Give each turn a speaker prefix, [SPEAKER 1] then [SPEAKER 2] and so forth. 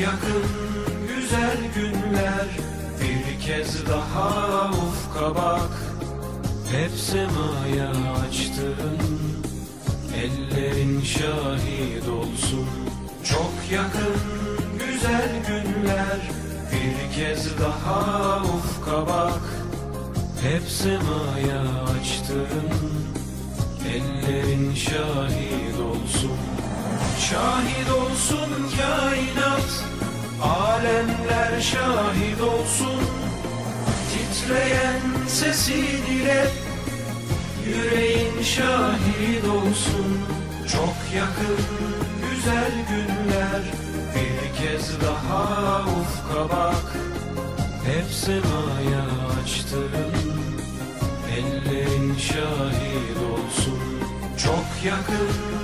[SPEAKER 1] yakın güzel günler Bir kez daha ufka bak. Hep semaya açtın Ellerin şahit olsun Çok yakın güzel günler Bir kez daha ufka bak. Hep semaya açtın Ellerin şahit olsun Şahit olsun kainat Alemler şahit olsun Titreyen sesi dile Yüreğin şahit olsun. Çok yakın güzel günler Bir kez daha ufka bak Hep semaya açtın Ellerin şahit olsun. Çok yakın